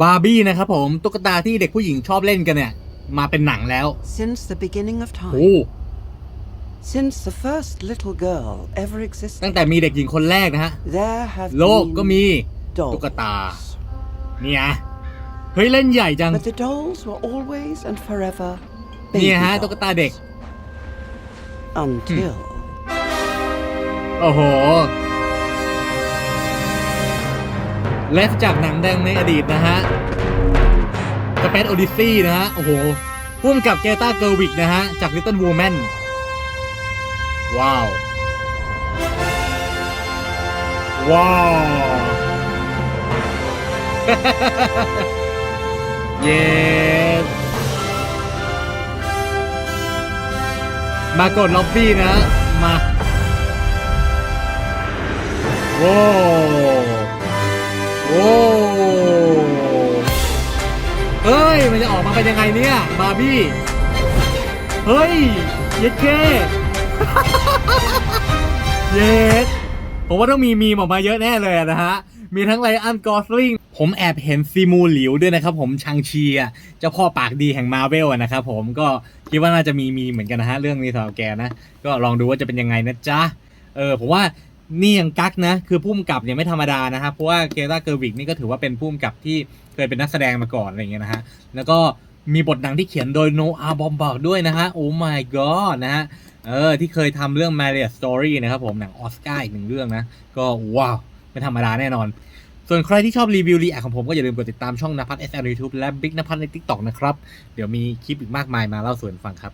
บาร์บี้นะครับผมตุ๊กตาที่เด็กผู้หญิงชอบเล่นกันเนี่ย มาเป็นหนังแล้ว Since the beginning of โอ้ time, since the first little girl ever ตั้ง existed, แต่มีเด็กหญิงคนแรกนะฮะ there have โลกก็มี dolls. ตุ๊กตาเนี่ยเฮ้ยเล่นใหญ่จัง But the dolls were always and forever เนี่ย baby ฮะตุ๊กตา dolls. เด็ก Until โอ้โห และจากหนังแดงในอดีตนะฮะสเปซโอดิซี่นะฮะ โอ้โหพุ่มกับเกตาเกอร์วิกนะฮะ จาก Little Woman ว้าว ว้าว เย้มากดล็อบบี้นะ มาโว้โว้ ออกมาเป็นยังไงเนี่ยบาร์บี้ เฮ้ย เย็ดเก้เย็ดผมว่าต้องมีมีมออกมาเยอะแน่เลยนะฮะ มีทั้งไลอันกอสลิง ผมแอบเห็นซีมูหลิวด้วยนะครับผมชังชีอะเจ้าพ่อปากดีแห่งมาเวลนะครับผมก็คิดว่าน่าจะมีมีเหมือนกันนะฮะ เรื่องนี้สำหรับแกนะ ก็ลองดูว่าจะเป็นยังไงนะจ๊ะ เออผมว่า นี่ยังกักนะ คือพุ่มกับเนี่ยไม่ธรรมดานะครับ เพราะว่าเกตาเกอร์วิกนี่ก็ถือว่าเป็นพุ่มกับที่เคยเป็นนักแสดงมาก่อนอะไรเงี้ยนะฮะ แล้วก็มีบทหนังที่เขียนโดยโนอาบอมบอกด้วยนะฮะ โอ้ my god นะฮะ เออ ที่เคยทำเรื่อง Marriage Story นะครับผม หนังออสการ์อีกหนึ่งเรื่องนะ ก็ว้าว ไม่ธรรมดาแน่นอน ส่วนใครที่ชอบรีวิวรีแอคของผมก็อย่าลืมกดติดตามช่องนภัทร SL YouTube และ Big นภัทรใน TikTok นะครับ เดี๋ยวมีคลิปอีกมากมายมาเล่าสู่กันฟังครับ